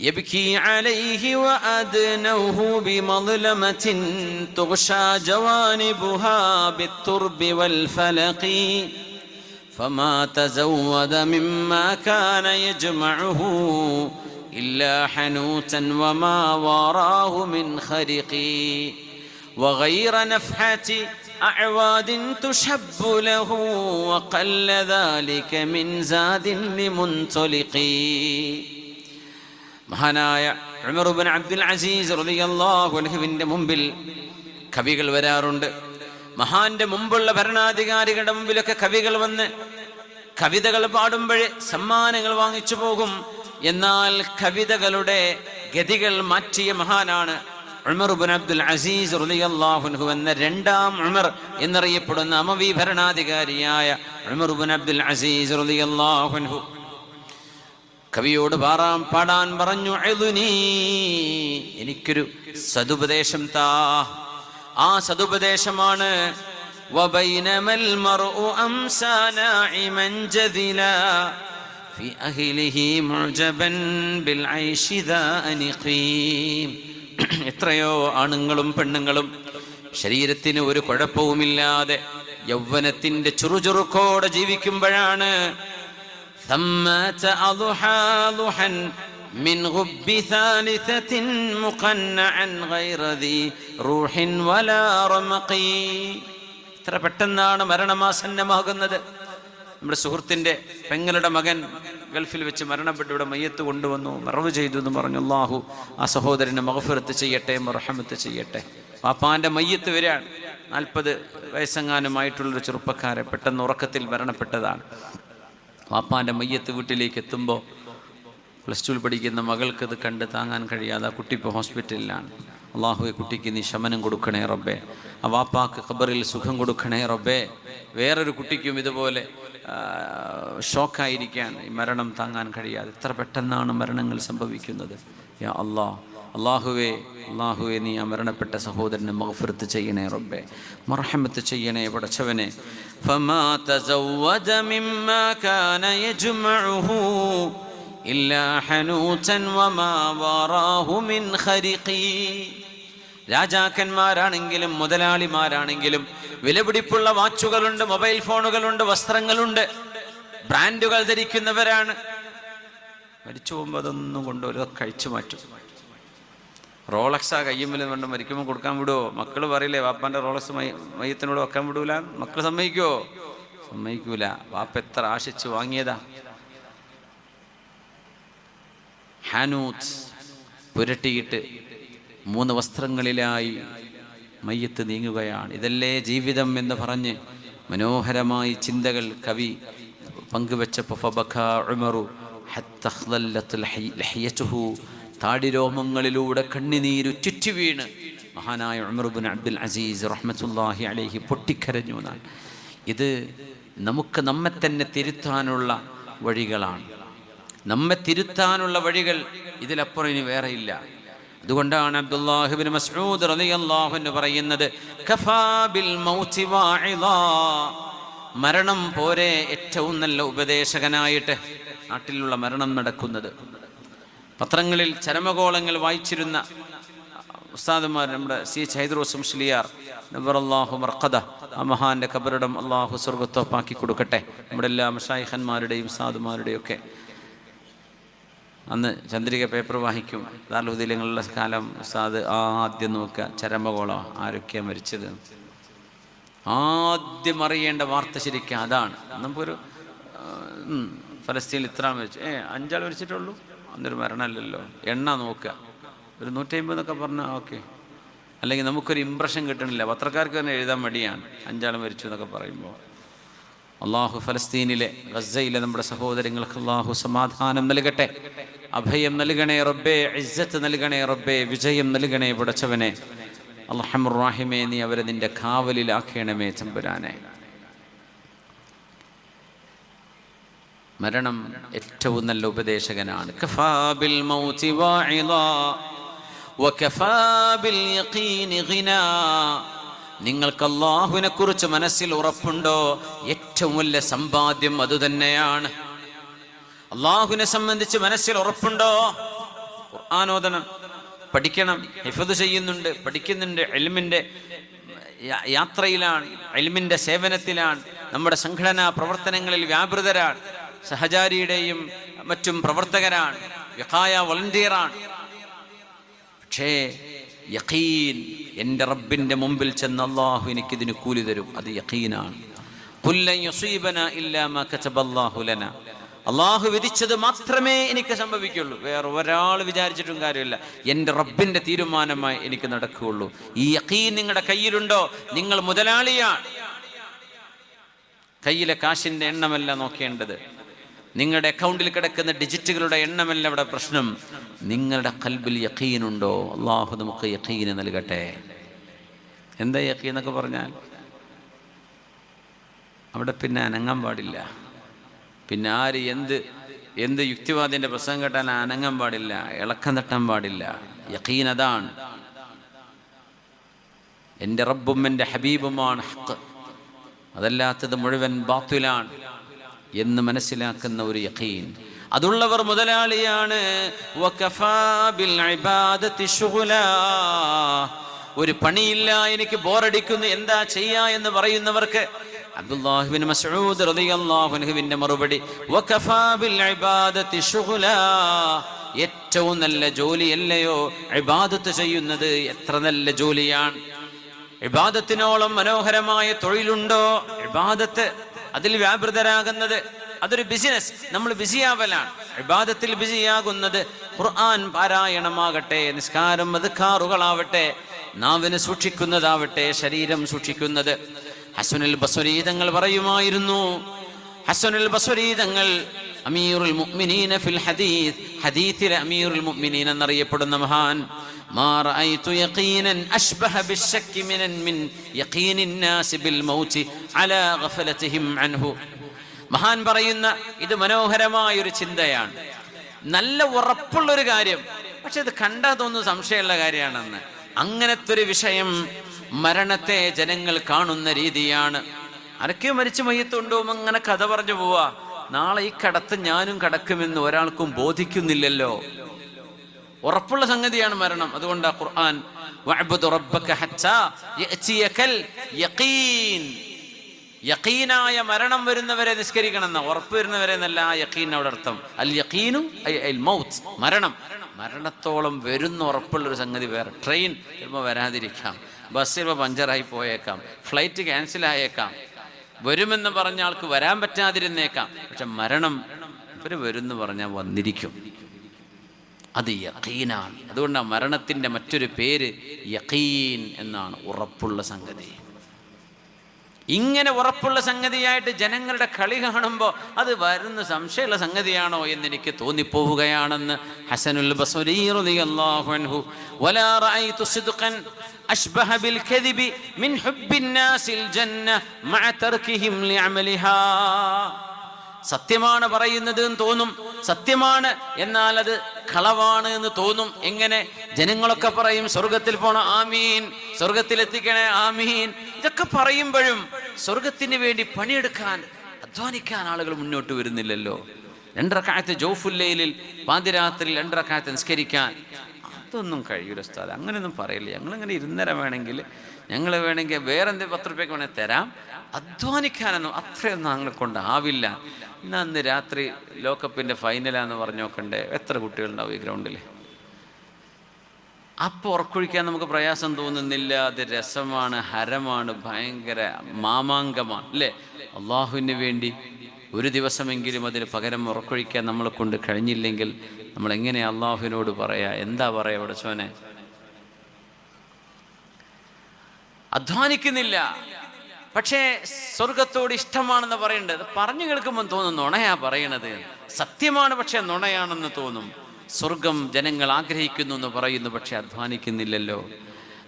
يبكي عليه وأدنوه بمظلمة تغشى جوانبها بالترب والفلق. فما تزود مما كان يجمعه إلا حنوتا وما وراه من خرق. وغير نفحة أعواد تشب له وقل ذلك من زاد لمنطلق. മഹാനായ ഉമറുബിൻ അബ്ദുൽ അസീസ് റളിയല്ലാഹു അൻഹുവിന്റെ മുമ്പിൽ കവികൾ വരാറുണ്ട്. മഹാന്റെ മുമ്പുള്ള ഭരണാധികാരികളുടെ മുമ്പിലൊക്കെ കവികൾ വന്ന് കവിതകൾ പാടുമ്പോഴേ സമ്മാനങ്ങൾ വാങ്ങിച്ചു പോകും. എന്നാൽ കവിതകളുടെ ഗതികൾ മാറ്റിയ മഹാനാണ് ഉമറുബിൻ അബ്ദുൽ അസീസ് റളിയല്ലാഹു അൻഹു എന്ന രണ്ടാം ഉമർ എന്നറിയപ്പെടുന്ന അമവി ഭരണാധികാരിയായ ഉമറുബിൻ അബ്ദുൽ അസീസ് റളിയല്ലാഹു അൻഹു. കവിയോട് പാറാം പാടാൻ പറഞ്ഞു എഴുതുനീ എനിക്കൊരു സതുപദേശം താ ആ സതുപദേശമാണ് وبينما المرء أمسى ناعما جذلا في أهله معجبا بالعيش ذا أنقيم എത്രയോ ആണുങ്ങളും പെണ്ണുങ്ങളും ശരീരത്തിന് ഒരു കുഴപ്പവുമില്ലാതെ യൗവനത്തിന്റെ ചുറുചുറുക്കോടെ ജീവിക്കുമ്പോഴാണ് ثمات أضحى ضحى من غب ثالثة مقنعا غير ذي روح ولا رمق ഇത്ര പെട്ടെന്നാണ് മരണമാസന്നമാകുന്നത് നമ്മുടെ സുഹൃത്തിൻ്റെ പെങ്ങളുടെ മകൻ ഗൾഫിൽ വെച്ച് മരണപ്പെട്ട് ഇവിടെ മയ്യത്ത് കൊണ്ടുവന്നു മറവ് ചെയ്തു എന്ന് പറഞ്ഞു അള്ളാഹു ആ സഹോദരന് മഹഫിറത്ത് ചെയ്യട്ടെ മറഹമത്ത് ചെയ്യട്ടെ പാപ്പാൻ്റെ മയ്യത്ത് വരികയാണ് നാൽപ്പത് വയസ്സെങ്ങാനുമായിട്ടുള്ളൊരു ചെറുപ്പക്കാരെ പെട്ടെന്ന് ഉറക്കത്തിൽ മരണപ്പെട്ടതാണ് വാപ്പാന്റെ മയ്യത്ത് വീട്ടിലേക്ക് എത്തുമ്പോൾ പ്ലസ് ടുവിൽ പഠിക്കുന്ന മകൾക്കത് കണ്ട് താങ്ങാൻ കഴിയാതെ ആ കുട്ടി ഇപ്പോൾ ഹോസ്പിറ്റലിലാണ് അള്ളാഹുവെ കുട്ടിക്ക് നീ ശമനം കൊടുക്കണേ റബ്ബേ. ആ വാപ്പാക്ക് ഖബറിൽ സുഖം കൊടുക്കണേ റബ്ബേ. വേറൊരു കുട്ടിക്കും ഇതുപോലെ ഷോക്കായിരിക്കാൻ ഈ മരണം താങ്ങാൻ കഴിയാതെ. എത്ര പെട്ടെന്നാണ് മരണങ്ങൾ സംഭവിക്കുന്നത്. യാ അള്ളാഹ് അള്ളാഹുവേ അള്ളാഹുവെ നീ ആ മരണപ്പെട്ട സഹോദരന് മഗ്ഫിറത്ത് ചെയ്യണേ റബ്ബേ മർഹമത്ത് ചെയ്യണേ പടച്ചവനെ فما تزوج مما كان يجمعه إلا حنوتا وما وراه من خرقي രാജാക്കന്മാരാണെങ്കിലും മുതലാളിമാരാണെങ്കിലും വിലപിടിപ്പുള്ള വാച്ചുകളുണ്ട് മൊബൈൽ ഫോണുകളുണ്ട് വസ്ത്രങ്ങളുണ്ട് ബ്രാൻഡുകൾ ധരിക്കുന്നവരാണ് മരിച്ചു പോകുമ്പോൾ അതൊന്നും കൊണ്ടുവരും കഴിച്ചു മാറ്റും റോളക്സാ കയ്യുമ്പിൽ കൊണ്ട് മരിക്കുമ്പോൾ കൊടുക്കാൻ വിടുമോ മക്കൾ പറയില്ലേ വാപ്പാന്റെ റോളക്സ് മയ മയ്യത്തിനോട് വെക്കാൻ വിടൂല? മക്കൾ സമ്മതിക്കുമോ സമ്മതിക്കൂല. വാപ്പ എത്ര ആശിച്ച് വാങ്ങിയതാ? ഹാനൂത്ത് പുരട്ടിയിട്ട് മൂന്ന് വസ്ത്രങ്ങളിലായി മയ്യത്ത് നീങ്ങുകയാണ്. ഇതല്ലേ ജീവിതം എന്ന് പറഞ്ഞ് മനോഹരമായി ചിന്തകൾ കവി പങ്കുവെച്ചപ്പോൾ താടിരോമങ്ങളിലൂടെ കണ്ണിനീരു ചുറ്റി വീണ്. മഹാനായ ഉമർബുൻ അബ്ദുൽ അസീസ് റഹ്മത്തുല്ലാഹി അലൈഹി പൊട്ടിക്കരഞ്ഞു എന്നാണ്. ഇത് നമുക്ക് നമ്മെ തന്നെ തിരുത്താനുള്ള വഴികളാണ്. നമ്മെ തിരുത്താനുള്ള വഴികൾ ഇതിലപ്പുറം ഇനി വേറെയില്ല അതുകൊണ്ടാണ് അബ്ദുല്ലാഹിബിൻ മസ്ഊദ് റളിയല്ലാഹു അൻഹു പറയുന്നത് കഫാ ബിൽ മൗതി മരണം പോരെ ഏറ്റവും നല്ല ഉപദേശകനായിട്ട് നാട്ടിലുള്ള മരണം നടക്കുന്നത്. പത്രങ്ങളിൽ ചരമകോളങ്ങൾ വായിച്ചിരുന്ന ഉസ്താദുമാർ നമ്മുടെ സി എച്ച് ഹൈദ്രോസ് നബർ നബറല്ലാഹു മർക്കദ ആ മഹാന്റെ കബറിടം അള്ളാഹു സ്വർഗത്തോപ്പാക്കി കൊടുക്കട്ടെ. നമ്മുടെ എല്ലാ മഷായിഹന്മാരുടെയും സാധുമാരുടെയും ഒക്കെ അന്ന് ചന്ദ്രിക പേപ്പർ വായിക്കും. ദാർലുദീലങ്ങളുള്ള കാലം ഉസ്താദ് ആദ്യം നോക്കുക ചരമകോളം ആരൊക്കെയാണ് മരിച്ചത്? ആദ്യം അറിയേണ്ട വാർത്ത ശരിക്കും അതാണ്. നമുക്കൊരു ഫലസ്തീനിൽ ഇത്ര മരിച്ചു. ഏ അഞ്ചാൾ മരിച്ചിട്ടുള്ളൂ അന്നൊരു മരണമല്ലല്ലോ. എണ്ണ നോക്കുക. ഒരു നൂറ്റമ്പത് എന്നൊക്കെ പറഞ്ഞാൽ ഓക്കെ. അല്ലെങ്കിൽ നമുക്കൊരു ഇമ്പ്രഷൻ കിട്ടണില്ല. പത്രക്കാർക്ക് തന്നെ എഴുതാൻ മടിയാണ്. അഞ്ചാൾ മരിച്ചു എന്നൊക്കെ പറയുമ്പോൾ. അള്ളാഹു ഫലസ്തീനിലെ ഗസയിലെ നമ്മുടെ സഹോദരങ്ങൾക്ക് അള്ളാഹു സമാധാനം നൽകട്ടെ. അഭയം നൽകണേ റബ്ബേ ഇജ്ജത്ത് നൽകണേ റബ്ബേ വിജയം നൽകണേ പുടച്ചവനെ. അള്ളഹമുറാഹിമേ നീ അവരെ നിന്റെ കാവലിലാക്കണമേ ചമ്പുരാനെ മരണം ഏറ്റവും നല്ല ഉപദേശകനാണ്. കഫാബിൽ മൗതി വാഇദാ വകഫാ ബിൽ യഖീനി ഗിനാ. നിങ്ങൾക്ക് അള്ളാഹുവിനെ കുറിച്ച് മനസ്സിൽ ഉറപ്പുണ്ടോ? ഏറ്റവും വലിയ സമ്പാദ്യം അതുതന്നെയാണ് അള്ളാഹുവിനെ സംബന്ധിച്ച് മനസ്സിൽ ഉറപ്പുണ്ടോ? ആനോദനം പഠിക്കണം ഹിഫത് ചെയ്യുന്നുണ്ട് പഠിക്കുന്നുണ്ട് എൽമിന്റെ യാത്രയിലാണ് എൽമിന്റെ സേവനത്തിലാണ് നമ്മുടെ സംഘടനാ പ്രവർത്തനങ്ങളിൽ വ്യാപൃതരാണ്. സഹചാരിയുടെയും മറ്റും പ്രവർത്തകരാണ്. വിഹായ വളണ്ടിയറാണ്. പക്ഷേ യഖീൻ എന്റെ റബ്ബിന്റെ മുമ്പിൽ ചെന്ന് അള്ളാഹു എനിക്കിതിന് കൂലി തരും. അത് യഖീനാണ്. അള്ളാഹു വിധിച്ചത് മാത്രമേ എനിക്ക് സംഭവിക്കുള്ളൂ. വേറെ ഒരാൾ വിചാരിച്ചിട്ടും കാര്യമില്ല. എന്റെ റബ്ബിന്റെ തീരുമാനമായി എനിക്ക് നടക്കുകയുള്ളൂ. ഈ യഖീൻ നിങ്ങളുടെ കയ്യിലുണ്ടോ? നിങ്ങൾ മുതലാളിയാണ്. കയ്യിലെ കാശിന്റെ എണ്ണമല്ല നോക്കേണ്ടത്. നിങ്ങളുടെ അക്കൗണ്ടിൽ കിടക്കുന്ന ഡിജിറ്റുകളുടെ എണ്ണമല്ല ഇവിടെ പ്രശ്നം. നിങ്ങളുടെ കൽബിൽ യക്കീനുണ്ടോ അള്ളാഹു നമുക്ക് യക്കീന് നൽകട്ടെ. എന്താ യഖീൻ എന്നൊക്കെ പറഞ്ഞാൽ? അവിടെ പിന്നെ അനങ്ങാൻ പാടില്ല. പിന്നെ ആര് എന്ത് എന്ത് യുക്തിവാദിന്റെ പ്രസംഗം കേട്ടാൽ അനങ്ങാൻ പാടില്ല ഇളക്കം തട്ടാൻ പാടില്ല. യക്കീൻ അതാണ്. എന്റെ റബ്ബും എന്റെ ഹബീബുമാണ് ഹക്ക് അതല്ലാത്തത് മുഴുവൻ ബാത്തുലാണ്. എന്ന് മനസ്സിലാക്കുന്ന ഒരു യഖീൻ. അതുള്ളവർ മുതലാളിയാണ്. ഒരു പണിയില്ല എനിക്ക് ബോറടിക്കുന്നു എന്താ ചെയ്യാ എന്ന് പറയുന്നവർക്ക് അബ്ദുല്ലാഹിബിൻ മറുപടി. ഏറ്റവും നല്ല ജോലിയല്ലയോ ഇബാദത്ത് ചെയ്യുന്നത്? എത്ര നല്ല ജോലിയാണ്? ഇബാദത്തിനോളം മനോഹരമായ തൊഴിലുണ്ടോ? ഇബാദത്ത് അതിൽ വ്യാപൃതരാകുന്നത് അതൊരു ബിസിനസ്. നമ്മൾ ബിസിയാവലാണ്. വിവാദത്തിൽ ബിസിയാകുന്നത് ഖുർആൻ പാരായണമാകട്ടെ നിസ്കാരം അതുക്കാറുകളാവട്ടെ നാവിന് സൂക്ഷിക്കുന്നതാവട്ടെ ശരീരം സൂക്ഷിക്കുന്നത്. ഹസുനിൽ ബസ്വരീതങ്ങൾ പറയുമായിരുന്നു. ഹസുനിൽ ബസ്വരീതങ്ങൾ അമീറുൽ മുഅ്മിനീന ഫിൽ ഹദീസ് ഹദീസിലെ അമീറുൽ മുഅ്മിനീൻ എന്നറിയപ്പെടുന്ന മഹാൻ ما رأيت يقينا أشبه بالشك من من يقين الناس بالموت على غفلتهم عنه മഹാൻ പറയുന്ന ഇത് മനോഹരമായ ഒരു ചിന്തയാണ് നല്ല ഉറപ്പുള്ളൊരു കാര്യം പക്ഷെ ഇത് കണ്ടാൽ തോന്നുന്നു സംശയമുള്ള കാര്യമാണെന്ന് അങ്ങനത്തെ ഒരു വിഷയം മരണത്തെ ജനങ്ങൾ കാണുന്ന രീതിയാണ് ആരൊക്കെയോ മരിച്ചു മയ്യത്തുണ്ടോ അങ്ങനെ കഥ പറഞ്ഞു പോവാ നാളെ ഈ കടത്ത് ഞാനും കടക്കുമെന്ന് ഒരാൾക്കും ബോധിക്കുന്നില്ലല്ലോ. ഉറപ്പുള്ള സംഗതിയാണ് മരണം. അതുകൊണ്ട് ആ ഖുർആൻ യഖീനായ മരണം വരുന്നവരെ നിസ്കരിക്കണം എന്ന. ഉറപ്പ് വരുന്നവരെ എന്നല്ല ആ യക്കീൻ അവിടെ അർത്ഥം. അൽ ഐ മൗത്ത്. മരണം. മരണത്തോളം വരുന്ന ഉറപ്പുള്ള ഒരു സംഗതി വേറെ. ട്രെയിൻ ചിലപ്പോൾ വരാതിരിക്കാം. ബസ് ചിലപ്പോൾ പഞ്ചറായി പോയേക്കാം. ഫ്ലൈറ്റ് ക്യാൻസൽ ആയേക്കാം വരുമെന്ന് പറഞ്ഞ ആൾക്ക് വരാൻ പറ്റാതിരുന്നേക്കാം. പക്ഷെ മരണം ഇവർ വരുമെന്ന് പറഞ്ഞാൽ വന്നിരിക്കും. അത് യഖീനാണ്. അതുകൊണ്ടാണ് മരണത്തിന്റെ മറ്റൊരു പേര് യഖീൻ എന്നാണ്. ഉറപ്പുള്ള സംഗതി. ഇങ്ങനെ ഉറപ്പുള്ള സംഗതിയായിട്ട് ജനങ്ങളുടെ കളി കാണുമ്പോൾ അത് വരുന്ന സംശയമുള്ള സംഗതിയാണോ എന്ന് എനിക്ക് തോന്നിപ്പോവുകയാണെന്ന് ഹസനുൽ സത്യമാണ് പറയുന്നത് തോന്നും. സത്യമാണ് എന്നാൽ അത് കളവാണ് എന്ന് തോന്നും. എങ്ങനെ? ജനങ്ങളൊക്കെ പറയും സ്വർഗത്തിൽ പോണ ആമീൻ സ്വർഗത്തിൽ എത്തിക്കണേ ആമീൻ. ഇതൊക്കെ പറയുമ്പോഴും സ്വർഗത്തിന് വേണ്ടി പണിയെടുക്കാൻ അധ്വാനിക്കാൻ ആളുകൾ മുന്നോട്ട് വരുന്നില്ലല്ലോ. രണ്ടരക്കാലത്ത് ജോഫുല്ലയിലിൽ പാതിരാത്രിയിൽ രണ്ടരക്കാലത്ത് നിസ്കരിക്കാൻ. അതൊന്നും കഴിയൂല ഉസ്താദ് അങ്ങനെയൊന്നും പറയില്ല. ഞങ്ങളിങ്ങനെ ഇരുന്നര വേണമെങ്കിൽ ഞങ്ങൾ വേണമെങ്കിൽ വേറെ പത്ത് റുപ്യക്ക് വേണമെങ്കിൽ തരാം. അധ്വാനിക്കാനൊന്നും അത്രയൊന്നും ഞങ്ങളെ കൊണ്ട് ആവില്ല. ഇന്ന് അന്ന് രാത്രി ലോകകപ്പിന്റെ ഫൈനലാന്ന് പറഞ്ഞു നോക്കണ്ടേ എത്ര കുട്ടികളുണ്ടാവും ഈ ഗ്രൗണ്ടിൽ അപ്പോൾ ഉറക്കൊഴിക്കാൻ നമുക്ക് പ്രയാസം തോന്നുന്നില്ല. അത് രസമാണ് ഹരമാണ് ഭയങ്കര മാമാങ്കമാണ് അല്ലേ? അള്ളാഹുവിന് വേണ്ടി ഒരു ദിവസമെങ്കിലും അതിന് പകരം ഉറക്കൊഴിക്കാൻ നമ്മളെ കൊണ്ട് കഴിഞ്ഞില്ലെങ്കിൽ നമ്മൾ എങ്ങനെ അള്ളാഹുവിനോട് പറയാ? എന്താ പറയാ പടച്ചോനെ അധ്വാനിക്കുന്നില്ല. പക്ഷേ സ്വർഗത്തോട് ഇഷ്ടമാണെന്ന് പറയേണ്ടത് പറഞ്ഞു കേൾക്കുമ്പോൾ തോന്നും നുണയാ പറയണത്. സത്യമാണ് പക്ഷേ നുണയാണെന്ന് തോന്നും. സ്വർഗം ജനങ്ങൾ ആഗ്രഹിക്കുന്നു എന്ന് പറയുന്നു പക്ഷെ അധ്വാനിക്കുന്നില്ലല്ലോ.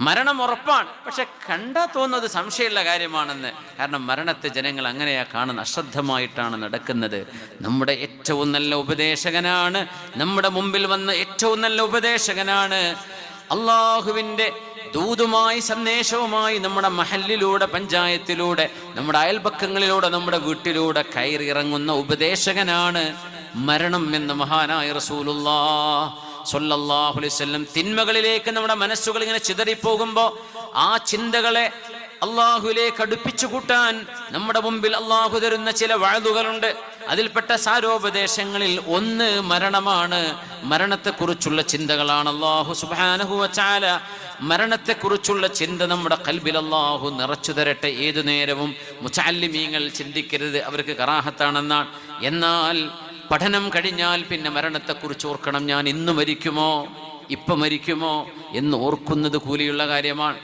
മരണം ഉറപ്പാണ്. പക്ഷെ കണ്ടാ തോന്നുന്നത് സംശയമുള്ള കാര്യമാണെന്ന്. കാരണം മരണത്തെ ജനങ്ങൾ അങ്ങനെയാ കാണുന്നത്. അശ്രദ്ധമായിട്ടാണ് നടക്കുന്നത്. നമ്മുടെ ഏറ്റവും നല്ല ഉപദേശകനാണ്. നമ്മുടെ മുമ്പിൽ വന്ന ഏറ്റവും നല്ല ഉപദേശകനാണ്. അള്ളാഹുവിന്റെ ദൂതുമായി സന്ദേശവുമായി നമ്മുടെ മഹലിലൂടെ പഞ്ചായത്തിലൂടെ നമ്മുടെ അയൽപക്കങ്ങളിലൂടെ നമ്മുടെ വീട്ടിലൂടെ കയറിയിറങ്ങുന്ന ഉപദേശകനാണ് മരണം എന്ന് മഹാനായ റസൂലുല്ലാ സൊല്ലാഹുലിസ്വല്ലം തിന്മകളിലേക്ക് നമ്മുടെ മനസ്സുകൾ ഇങ്ങനെ ചിതറിപ്പോകുമ്പോൾ ആ ചിന്തകളെ അള്ളാഹുലേക്ക് അടുപ്പിച്ചു കൂട്ടാൻ നമ്മുടെ മുമ്പിൽ അള്ളാഹു തരുന്ന ചില വാഴുകളുണ്ട് അതിൽപ്പെട്ട സാരോപദേശങ്ങളിൽ ഒന്ന് മരണമാണ്. മരണത്തെക്കുറിച്ചുള്ള ചിന്തകളാണ് അള്ളാഹു സുബാനഹുവ ചാല മരണത്തെക്കുറിച്ചുള്ള ചിന്ത നമ്മുടെ കൽബിൽ അള്ളാഹു നിറച്ചു തരട്ടെ. ഏതു നേരവും മുച്ചാലിമീങ്ങൾ ചിന്തിക്കരുത്. അവർക്ക് കറാഹത്താണെന്നാണ്. എന്നാൽ പഠനം കഴിഞ്ഞാൽ പിന്നെ മരണത്തെക്കുറിച്ച് ഓർക്കണം. ഞാൻ ഇന്ന് മരിക്കുമോ? ഇപ്പം മരിക്കുമോ? എന്ന് ഓർക്കുന്നത് കൂലിയുള്ള കാര്യമാണ്.